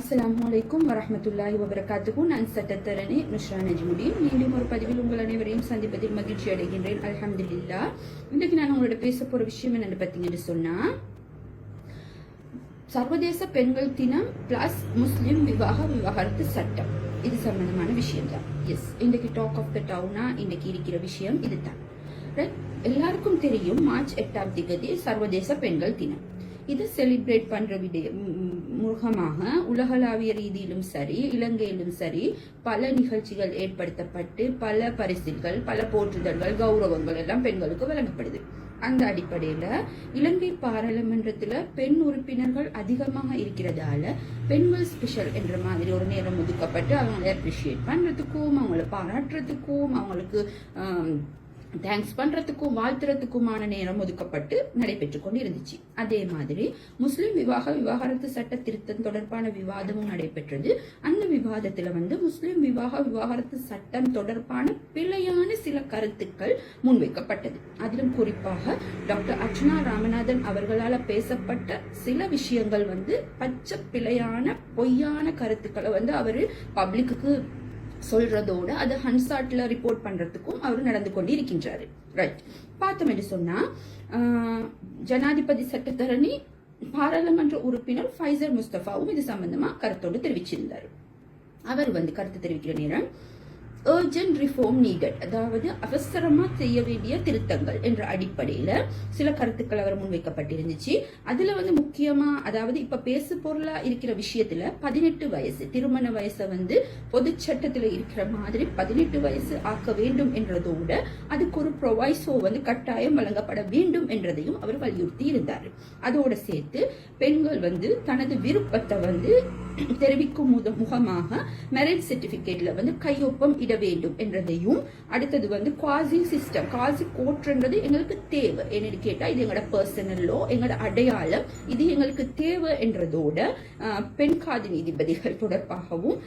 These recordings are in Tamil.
அஸ்லாம் வலைக்கும் வரமத்துல்லாஹி வபரகாத்துக்கும் நான் சட்டத்தரணி நுஷ்ரா நஜ்முடீன் மீண்டும் ஒரு பதிவில் உங்கள் அனைவரையும் சந்திப்பதில் மகிழ்ச்சி அடைகின்றேன் அல்ஹம்துலில்லாஹ் இன்றைக்கு நான் உங்களோட பேச போகிற விஷயம் என்னென்னு பார்த்தீங்கன்னு சொன்னா சர்வதேச பெண்கள் தினம் பிளஸ் முஸ்லிம் விவாக விவாகரத்து சட்டம் இது சம்பந்தமான விஷயம் தான் எஸ் இன்றைக்கு டாக் ஆஃப் த டவுனா இன்றைக்கு இருக்கிற விஷயம் இதுதான் எல்லாருக்கும் தெரியும் மார்ச் எட்டாம் திகதி சர்வதேச பெண்கள் தினம் இது செலிப்ரேட் பண்ற விட முகமாக உலகளாவிய ரீதியிலும் சரி இலங்கையிலும் சரி பல நிகழ்ச்சிகள் ஏற்படுத்தப்பட்டு பல பரிசில்கள் பல போற்றுதல்கள் கௌரவங்கள் எல்லாம் பெண்களுக்கு வழங்கப்படுது. அந்த அடிப்படையில இலங்கை பாராளுமன்றத்துல பெண் உறுப்பினர்கள் அதிகமாக இருக்கிறதால பெண்கள் ஸ்பெஷல் என்ற மாதிரி ஒரு நேரம் ஒதுக்கப்பட்டு அவங்களை அப்ரிஷியேட் பண்றதுக்கும் அவங்கள பாராட்டுறதுக்கும் அவங்களுக்கு தேங்க்ஸ் பண்றதுக்கும் வாழ்த்துறதுக்குமான நேரம் ஒதுக்கப்பட்டு நடைபெற்று கொண்டு இருந்துச்சு அதே மாதிரி முஸ்லிம் விவாக விவாகரத்து சட்ட திருத்தம் தொடர்பான விவாதமும் நடைபெற்றது. அந்த விவாதத்துல வந்து முஸ்லிம் விவாக விவாகரத்து சட்டம் தொடர்பான பிழையான சில கருத்துக்கள் முன்வைக்கப்பட்டது. அதிலும் குறிப்பாக டாக்டர் அர்ச்சனா ராமநாதன் அவர்களால பேசப்பட்ட சில விஷயங்கள் வந்து பச்சை பிழையான பொய்யான கருத்துக்களை வந்து அவரு பப்ளிக்கு சொல்றதோட அதை ஹன்சாட்ல ரிப்போர்ட் பண்றதுக்கும் அவர் நடந்து கொண்டு இருக்கின்றாரு ரைட் பார்த்தோம் என்று சொன்னா ஜனாதிபதி சட்டத்தரணி பாராளுமன்ற உறுப்பினர் ஃபைசர் முஸ்தபாவும் இது சம்பந்தமா கருத்தோடு தெரிவிச்சிருந்தார். அவர் வந்து கருத்து தெரிவிக்கிற நேரம் ஏர்ஜென்ட் ரிஃபார்ம் நீடட் அதாவது அவசரமா செய்ய வேண்டிய திருத்தங்கள் என்ற அடிப்படையில சில கருத்துக்கள் அவர் முன்வைக்கப்பட்டிருந்துச்சு. அதுல வந்து முக்கியமா அதாவது இப்ப பேசு பொருளா இருக்கிற விஷயத்துல பதினெட்டு வயசு திருமண வயசை வந்து பொது சட்டத்துல இருக்கிற மாதிரி பதினெட்டு வயசு ஆக்க வேண்டும் என்றதோட அதுக்கு ஒரு ப்ரொவைசோ வந்து கட்டாயம் வழங்கப்பட வேண்டும் என்றதையும் அவர் வலியுறுத்தி இருந்தார் அதோட சேர்த்து பெண்கள் வந்து தனது விருப்பத்தை வந்து தெரிவிக்கும் முத- முகமாக மேரேஜ் சர்டிபிகேட்ல வந்து கையொப்பம் இட வேண்டும் என்றதையும் அடுத்தது வந்து குவாசி சிஸ்டம் குவாசி கோட்ன்றது எங்களுக்கு தேவை. என்னன்னு கேட்டா இது எங்களோட பர்சனலோ எங்களோட அடையாளம். இது எங்களுக்கு தேவை என்றதோட பெண் காதி நீதிபதிகள் தொடர்பாகவும்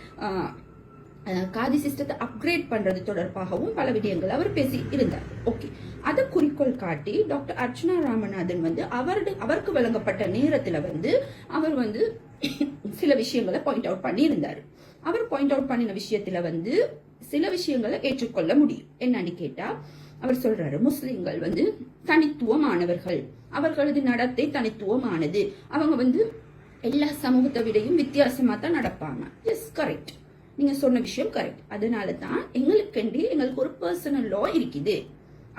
காதி சிஸ்டத்தை அப்கிரேட் பண்றது தொடர்பாகவும் பல விடயங்கள் அவர் பேசி இருந்தார். ஓகே அதை குறிக்கோள் காட்டி டாக்டர் அர்ச்சனா ராமநாதன் வந்து அவருடைய அவருக்கு வழங்கப்பட்ட நேரத்துல வந்து அவர் வந்து சில விஷயங்களை பாயிண்ட் அவுட் பண்ணியிருந்தார். அவர் பாயிண்ட் அவுட் பண்ணின விஷயத்துல வந்து சில விஷயங்களை ஏற்றுக்கொள்ள முடியும். என்னன்னு கேட்டா அவர் சொல்றாரு முஸ்லிம்கள் வந்து தனித்துவமானவர்கள். அவர்களது நடத்தை தனித்துவமானது. அவங்க வந்து எல்லா சமூகத்தை விடையும் வித்தியாசமா தான் நடப்பாங்க. எஸ் கரெக்ட் நீங்க சொன்ன விஷயம் கரெக்ட் அதனால தான் எங்களுக்கென்று எங்களுக்கு ஒரு பர்சனல் லா இருக்குது.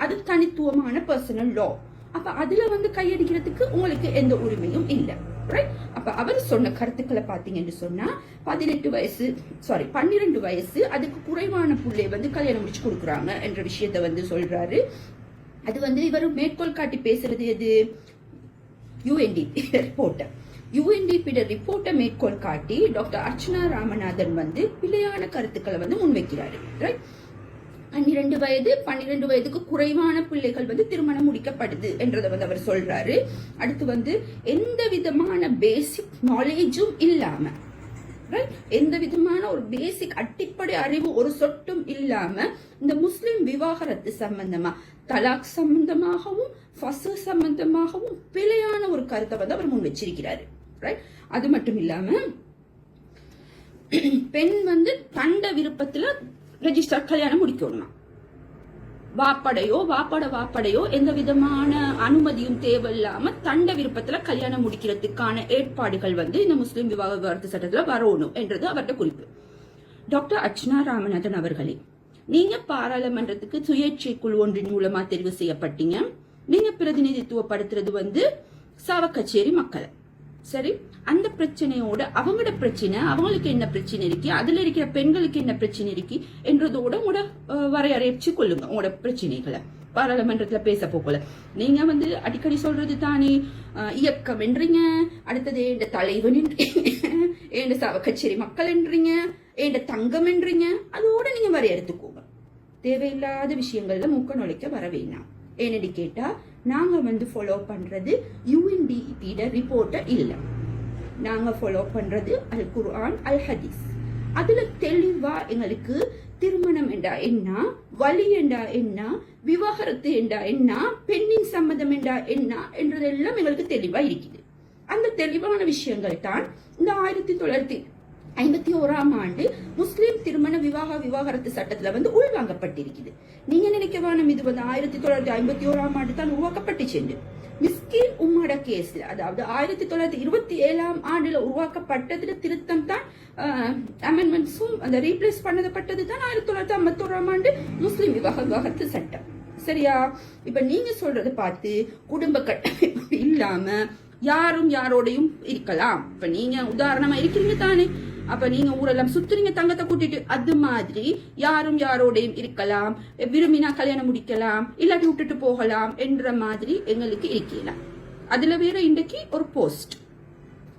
அது தனித்துவமான பர்சனல் லா அப்ப அதுல வந்து கையடிக்கிறதுக்கு உங்களுக்கு எந்த உரிமையும் இல்லை. அப்ப அவர் சொன்ன கருத்துக்களை பாத்தீங்கன்னு சொன்னா பதினெட்டு வயசு சாரி பன்னிரெண்டு வயசு அதுக்கு குறைவான புள்ளை வந்து கல்யாணம் முடிச்சு கொடுக்குறாங்க என்ற விஷயத்த வந்து சொல்றாரு. அது வந்து இவர் மேற்கோள் காட்டி பேசுறது எது? யுஎன்டிபி ரிப்போர்ட்டை யுஎன்டிபியோட ரிப்போர்ட்டை மேற்கோள் காட்டி டாக்டர் அர்ச்சனா ராமநாதன் வந்து பிழையான கருத்துக்களை வந்து முன்வைக்கிறாரு. ரைட் பன்னிரண்டு வயது பன்னிரண்டு வயதுக்கு குறைவான பிள்ளைகள் வந்து திருமணம் முடிக்கப்படுது என்றதை வந்து அவர் சொல்றாரு. அடுத்து வந்து எந்த விதமான பேசிக் நாலேஜும் இல்லாம எந்த விதமான ஒரு பேசிக் அடிப்படை அறிவு ஒரு சொட்டும் இல்லாம இந்த முஸ்லிம் விவாகரத்து சம்பந்தமா தலாக் சம்பந்தமாகவும் ஃபசு சம்பந்தமாகவும் பிழையான ஒரு கருத்தை வந்து அவர் முன் வச்சிருக்கிறாரு அது மட்டும் இல்லாம பெண் வந்து தண்ட விருப்பத்துல ரெஜிஸ்டர் கல்யாணம் முடிக்கணுமா வாப்படையோ வாப்பட வாப்படையோ எந்த விதமான அனுமதியும் தேவையில்லாம தண்ட விருப்பத்துல கல்யாணம் முடிக்கிறதுக்கான ஏற்பாடுகள் வந்து இந்த முஸ்லிம் விவாக விவாகரத்து சட்டத்துல வரணும் என்றது அவர்கிட்ட குறிப்பு. டாக்டர் அர்ச்சனா ராமநாதன் அவர்களே நீங்க பாராளுமன்றத்துக்கு சுயேட்சை குழு ஒன்றின் மூலமா தெரிவு செய்யப்பட்டீங்க. நீங்க பிரதிநிதித்துவப்படுத்துறது வந்து சாவக்கச்சேரி மக்களை. சரி அந்த பிரச்சனையோட அவங்களோட பிரச்சனை அவங்களுக்கு என்ன பிரச்சனை இருக்கு அதுல இருக்கிற பெண்களுக்கு என்ன பிரச்சனை இருக்கு என்றதோட உங்களோட வரையறைச்சு கொள்ளுங்க உங்களோட பிரச்சனைகளை. பாராளுமன்றத்துல பேச போகல நீங்க வந்து அடிக்கடி சொல்றது தானே இயக்கம் என்றீங்க அடுத்தது ஏண்ட தலைவன் என்ற சவ கச்சேரி மக்கள் என்றீங்க ஏண்ட தங்கம் என்றீங்க அதோட நீங்க வரையறுத்துக்கோங்க. தேவையில்லாத விஷயங்கள்ல மூக்க நுழைக்க வர வேணாம். ஏனடி கேட்டா நாங்கள் வந்து ஃபாலோ பண்ணுறது யூஎன்டிபியோட ரிப்போர்ட்டை இல்லை நாங்கள் ஃபாலோ பண்ணுறது அல் குர்ஆன் அல் ஹதீஸ் அதில் தெளிவாக எங்களுக்கு திருமணம் என்றா என்ன வலி என்றா என்ன விவாகரத்து என்றா என்ன பெண்ணின் சம்மதம் என்றா என்ன என்றதெல்லாம் எங்களுக்கு தெளிவாக இருக்குது. அந்த தெளிவான விஷயங்கள் தான் இந்த ஆயிரத்தி தொள்ளாயிரத்தி ஐம்பத்தி ஓராம் ஆண்டு முஸ்லிம் திருமண விவாக விவாகரத்து சட்டத்துல வந்து உள்வாங்கப்பட்டிருக்குது. நீங்க நினைக்க இது வந்து ஆயிரத்தி தொள்ளாயிரத்தி ஐம்பத்தி ஓராம் ஆண்டு தான் உருவாக்கப்பட்டுச்சு மிஸ்கின் உம்மட கேஸ்ல அதாவது ஆயிரத்தி தொள்ளாயிரத்தி இருபத்தி ஏழாம் ஆண்டுல உருவாக்கப்பட்டதுல திருத்தம் தான் அமெண்ட்மெண்ட்ஸும் அந்த ரீப்ளேஸ் பண்ணப்பட்டது தான் ஆயிரத்தி தொள்ளாயிரத்தி ஐம்பத்தி ஓராம் ஆண்டு முஸ்லிம் விவாக விவாகரத்து சட்டம். சரியா? இப்ப நீங்க சொல்றத பார்த்து குடும்ப கட்டமைப்பு இல்லாம யாரும் யாரோடையும் இருக்கலாம். இப்ப நீங்க உதாரணமா இருக்கிறீங்க தானே. அப்ப நீங்க ஊரெல்லாம் சுத்துறீங்க தங்கத்தை கூட்டிட்டு அது மாதிரி யாரும் யாரோடையும் இருக்கலாம். விரும்பினா கல்யாணம் முடிக்கலாம் இல்லாட்டி விட்டுட்டு போகலாம் என்ற மாதிரி எங்களுக்கு இருக்கலாம் அதுல வேற இன்றைக்கு ஒரு போஸ்ட்.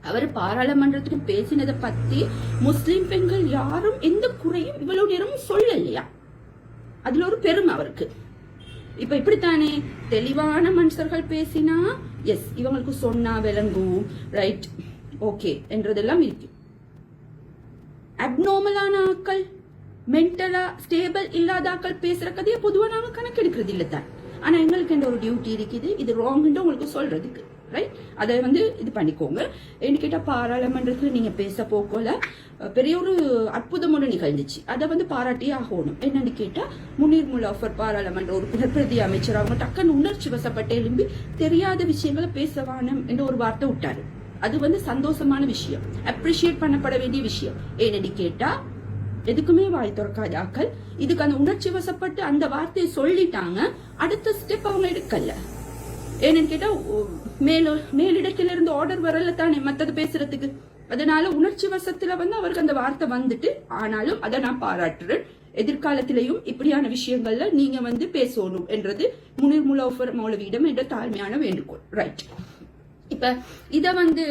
அவர் பாராளுமன்றத்துக்கு பேசினதை பத்தி முஸ்லிம் பெண்கள் யாரும் எந்த குறையும் இவ்வளவு நேரமும் சொல்லலையா? அதுல ஒரு பெருமை அவருக்கு. இப்ப இப்படித்தானே? தெளிவான மனுஷர்கள் பேசினா எஸ் இவங்களுக்கு சொன்னா விளங்கும். ரைட் ஓகே என்றதெல்லாம் இருக்கு. அப்நார்மலான ஆட்கள் மென்டலா ஸ்டேபிள் இல்லாத ஆட்கள் பேசுற கதையை பொதுவா நாங்க கணக்கெடுக்கிறது இல்ல தான் ஆனா எங்களுக்கு என்ற ஒரு டியூட்டி இருக்குது? இது ராங்னு உங்களுக்கு சொல்றதுக்கு ரைட் அதை வந்து இது பண்ணிக்கோங்க. என்ன கேட்டா பாராளுமன்றத்தில் நீங்க பேச போக்கோல பெரிய ஒரு அற்புதமான நிகழ்ந்துச்சு. அதை வந்து பாராட்டியே ஆகணும். என்னன்னு கேட்டா முனீர் முலாஃபர் பாராளுமன்ற உறுப்பினர் பிரதி அமைச்சர் அவங்க டக்குன்னு உணர்ச்சி வசப்பட்டு எழும்பி தெரியாத விஷயங்களை பேசவானம் என்ற ஒரு வார்த்தை விட்டாரு. அது வந்து சந்தோஷமான விஷயம். அப்ரிஷியேட் பண்ணப்பட வேண்டிய விஷயம். ஏன்னு கேட்டா எதுக்குமே வாய் திறக்காத ஆக்கள் இதுக்கு அந்த உணர்ச்சி வசப்பட்டு அந்த வார்த்தையை சொல்லிட்டாங்க. அடுத்த ஸ்டெப் அவங்க எடுக்கல. ஏன்னு கேட்டா மேல மேலிடத்துல இருந்து ஆர்டர் வரல தானே மத்தது பேசுறதுக்கு. அதனால உணர்ச்சி வசத்துல வந்து அவருக்கு அந்த வார்த்தை வந்துட்டு ஆனாலும் அதை நான் பாராட்டுறேன். எதிர்காலத்திலையும் இப்படியான விஷயங்கள்ல நீங்க வந்து பேசணும் என்றது முனிர் முலோஃபர் மௌலவியிடம் என்ற தாழ்மையான வேண்டுகோள். ரைட் இப்போ இதை வந்து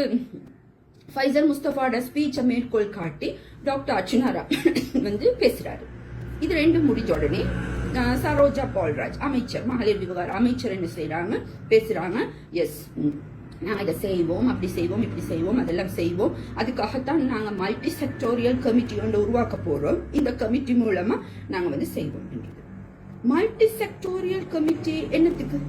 ஃபைசர் முஸ்தபாவோட ஸ்பீச்சை மேற்கோள் காட்டி டாக்டர் அர்ச்சுனாரா வந்து பேசுகிறாரு இது ரெண்டும் முடிஞ்ச உடனே சரோஜா பால்ராஜ் அமைச்சர் மகளிர் விவகார அமைச்சர் என்ன செய்கிறாங்க பேசுகிறாங்க எஸ் நாங்கள் இதை செய்வோம் அப்படி செய்வோம் இப்படி செய்வோம் அதெல்லாம் செய்வோம். அதுக்காகத்தான் நாங்கள் மல்டி செக்டோரியல் கமிட்டி ஒன்று உருவாக்க போகிறோம் இந்த கமிட்டி மூலமாக நாங்கள் வந்து செய்வோம் மல்டி செக்டோரியல் கமிட்டி என்னத்துக்கு?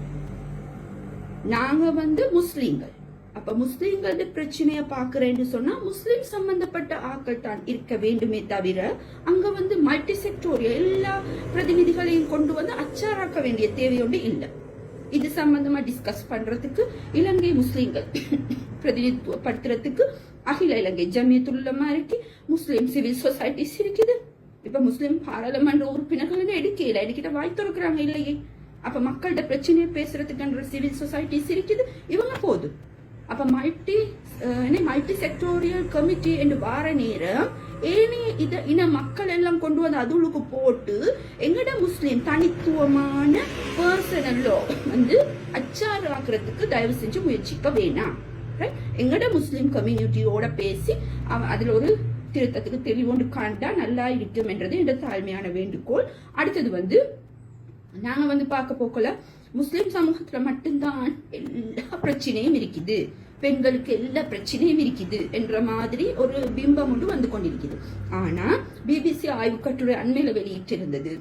நாங்கள் வந்து முஸ்லீம்கள். அப்ப முஸ்லீம்களோட பிரச்சனைய பாக்குறேன்னு சொன்னா முஸ்லீம் சம்பந்தப்பட்ட ஆக்கள் தான் இருக்க வேண்டுமே தவிர அங்க வந்து மல்டி செக்டோரியல் எல்லா பிரதிநிதிகளையும் கொண்டு வந்து அச்சாராக்க வேண்டிய தேவையொன்று இல்லை. இது சம்பந்தமா டிஸ்கஸ் பண்றதுக்கு இலங்கை முஸ்லீம்கள் பிரதிநிதித்துவப்படுத்துறதுக்கு அகில இலங்கை ஜமியத்துள்ளமா இருக்கு முஸ்லீம் சிவில் சொசைட்டிஸ் இருக்குது. இப்ப முஸ்லீம் பாராளுமன்ற உறுப்பினர்கள் எடுக்கல எடுக்கிட்ட வாய் திறக்கிறாங்க இல்லையே. அப்ப மக்கள்கிட்ட பிரச்சனையை பேசுறதுக்குன்ற சிவில் சொசைட்டிஸ் இருக்குது இவங்க போதும். அப்ப மல்டி என்ன மல்டி செக்டோரியல் கமிட்டி என்று வார நேரம் ஏனைய இத இன மக்கள் எல்லாம் கொண்டு வந்து அதுகளுக்கு போட்டு எங்கட முஸ்லீம் தனித்துவமான பர்சனல் வந்து அச்சாராக்குறதுக்கு தயவு செஞ்சு முயற்சிக்க வேணாம். எங்கட முஸ்லீம் கம்யூனிட்டியோட பேசி அவ- அதுல ஒரு திருத்தத்துக்கு தெளிவோண்டு காண்டா நல்லா இருக்கும் என்றது என்ற தாழ்மையான வேண்டுகோள். அடுத்தது வந்து நாங்க வந்து பார்க்க போக்கல முஸ்லீம் சமூகத்துல மட்டும்தான் எல்லா பிரச்சனையும் இருக்குது. பெண்களுக்கு எல்லா பிரச்சனையும் இருக்குது என்ற மாதிரி ஒரு பிம்பம் ஒன்று வந்து கொண்டிருக்குது. ஆனா பிபிசி ஆய்வு கட்டுரை அண்மையில வெளியிட்டிருந்தது.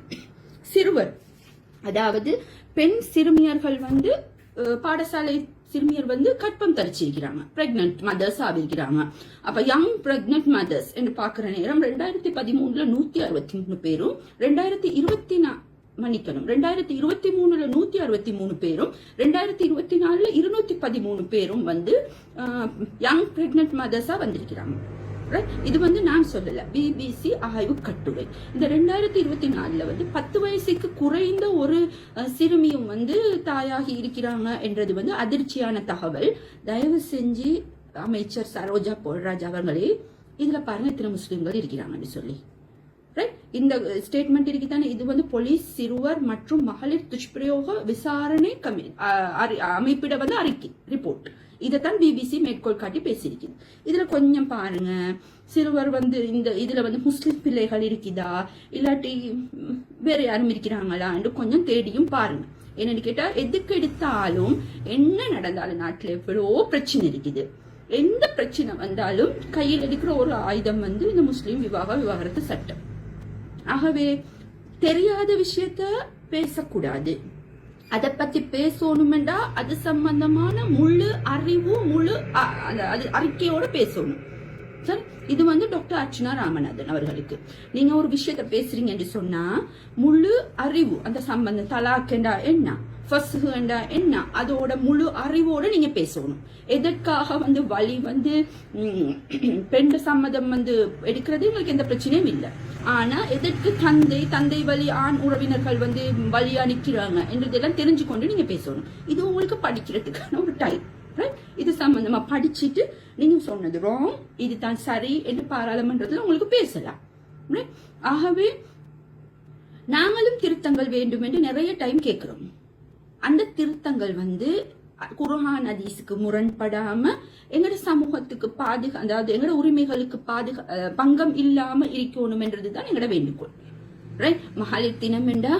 சிறுவர் அதாவது பெண் சிறுமியர்கள் வந்து பாடசாலை சிறுமியர் வந்து கற்பம் தரிச்சிருக்கிறாங்க பிரெக்னன்ட் மதர்ஸ் ஆகிருக்கிறாங்க அப்ப யங் பிரெக்னன்ட் மதர்ஸ் என்று பாக்குற நேரம் ரெண்டாயிரத்தி பதிமூணுல நூத்தி அறுபத்தி மூணு பேரும் ரெண்டாயிரத்தி இருபத்தி நா மன்னிக்கணும். ரெண்டாயிரத்தி இருபத்தி மூணுல நூத்தி அறுபத்தி மூணு பேரும் ரெண்டாயிரத்தி இருபத்தி நாலுல இருநூத்தி பதிமூணு பேரும் வந்து யங் பிரெக்னன்ட் மதர்ஸா வந்திருக்கிறாங்க. இது வந்து நான் சொல்லல. பிபிசி ஆய்வு கட்டுரை. இந்த ரெண்டாயிரத்தி இருபத்தி நாலுல வந்து பத்து வயசுக்கு குறைந்த ஒரு சிறுமியும் வந்து தாயாகி இருக்கிறாங்க என்றது வந்து அதிர்ச்சியான தகவல். தயவு செஞ்சு அமைச்சர் சரோஜா பொல்ராஜ் அவர்களே இதுல பாருங்க இத்தனை முஸ்லிம்கள் இருக்கிறாங்கன்னு சொல்லி. ரைட் இந்த uh, ஸ்டேட்மெண்ட் இருக்குதானே? இது வந்து போலீஸ் சிறுவர் மற்றும் மகளிர் துஷ்பிரயோக விசாரணை கமி அறி- அமைப்பிட வந்து அறிக்கை ரிப்போர்ட் இதைத்தான் பிபிசி மேற்கோள் காட்டி பேசியிருக்குது இதுல கொஞ்சம் பாருங்க. சிறுவர் வந்து இந்த இதுல வந்து முஸ்லிம் பிள்ளைகள் இருக்குதா? இல்லாட்டி வேற யாரும் இருக்கிறாங்களா? என்று கொஞ்சம் தேடியும் பாருங்க. என்னன்னு கேட்டா எதுக்கு எடுத்தாலும் என்ன நடந்தாலும் நாட்டுல எவ்வளோ பிரச்சனை இருக்குது. எந்த பிரச்சனை வந்தாலும் கையில் எடுக்கிற ஒரு ஆயுதம் வந்து இந்த முஸ்லீம் விவாக விவாகரத்து சட்டம். ஆகவே தெரியாத விஷயத்த பேசக்கூடாது. அதை பத்தி பேசணுமெண்டா அது சம்பந்தமான முழு அறிவு முழு அ- அது அறிக்கையோட பேசணும். சார் இது வந்து டாக்டர் அர்ச்சனா ராமநாதன் அவர்களுக்கு. நீங்க ஒரு விஷயத்த பேசுறீங்க என்று சொன்னா முழு அறிவு அந்த சம்பந்தம் தலாக்கண்டா என்ன ஃபஸ்ட்டு என்ன? அதோட முழு அறிவோட நீங்க பேசணும். எதற்காக வந்து வழி வந்து ம், பெண் சம்மதம் வந்து எடுக்கிறது? எங்களுக்கு எந்த பிரச்சனையும் இல்லை. ஆனா எதற்கு தந்தை தந்தை வழி ஆண் உறவினர்கள் வந்து வழியா நிக்கிறாங்க என்றதெல்லாம் தெரிஞ்சு கொண்டு நீங்க பேசணும். இது உங்களுக்கு படிக்கிறதுக்கான ஒரு டைம் இது சம்பந்தமா படிச்சுட்டு நீங்க சொன்னது ராங் இது தான் சரி என்று பாராளுமன்றத்தில் உங்களுக்கு பேசலாம் ஆகவே நாங்களும் திருத்தங்கள் வேண்டும் என்று நிறைய டைம் கேட்கிறோம். அந்த திருத்தங்கள் வந்து குரான் அதீஸுக்கு முரண்படாம எங்களோட சமூகத்துக்கு பாதுகா அதாவது எங்களோட உரிமைகளுக்கு பாதுகா பங்கம் இல்லாம இருக்கணும் என்றதுதான் எங்களோட வேண்டுகோள். ரைட் மகளிர் தினம் என்றா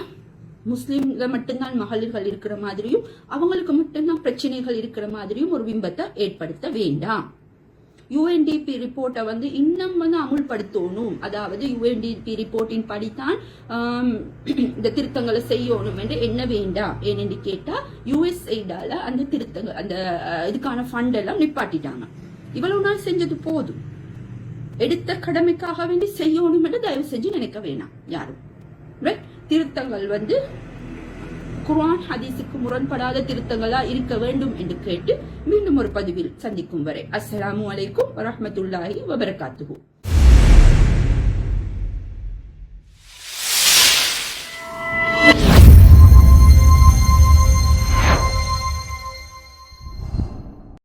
முஸ்லீம்ல மட்டும்தான் மகளிர்கள் இருக்கிற மாதிரியும் அவங்களுக்கு மட்டும்தான் பிரச்சனைகள் இருக்கிற மாதிரியும் ஒரு பிம்பத்தை ஏற்படுத்த வேண்டாம். யுஎன்டிபி ரிப்போர்ட்டை வந்து இன்னும் வந்து அமுல்படுத்தணும். அதாவது யுஎன்டிபி ரிப்போர்ட்டின் படித்தான் இந்த திருத்தங்களை செய்யணும் என்று என்ன வேண்டாம். ஏனென்று கேட்டால் யுஎஸ்ஐடால அந்த திருத்தங்கள் அந்த இதுக்கான ஃபண்ட் எல்லாம் நிப்பாட்டிட்டாங்க. இவ்வளவு நாள் செஞ்சது போதும். எடுத்த கடமைக்காக வேண்டி செய்யணும் என்று தயவு செஞ்சு நினைக்க வேணாம் யாரும். ரைட் திருத்தங்கள் வந்து குர்ஆன் ஹதீஸுக்கு முரண்படாத திருத்தங்களா இருக்க வேண்டும் என்று கேட்டு மீண்டும் ஒரு பதிவில் சந்திக்கும் வரை அஸ்ஸலாமு அலைக்கும் வரமத்துல்லாஹி வபரகாத்துஹு.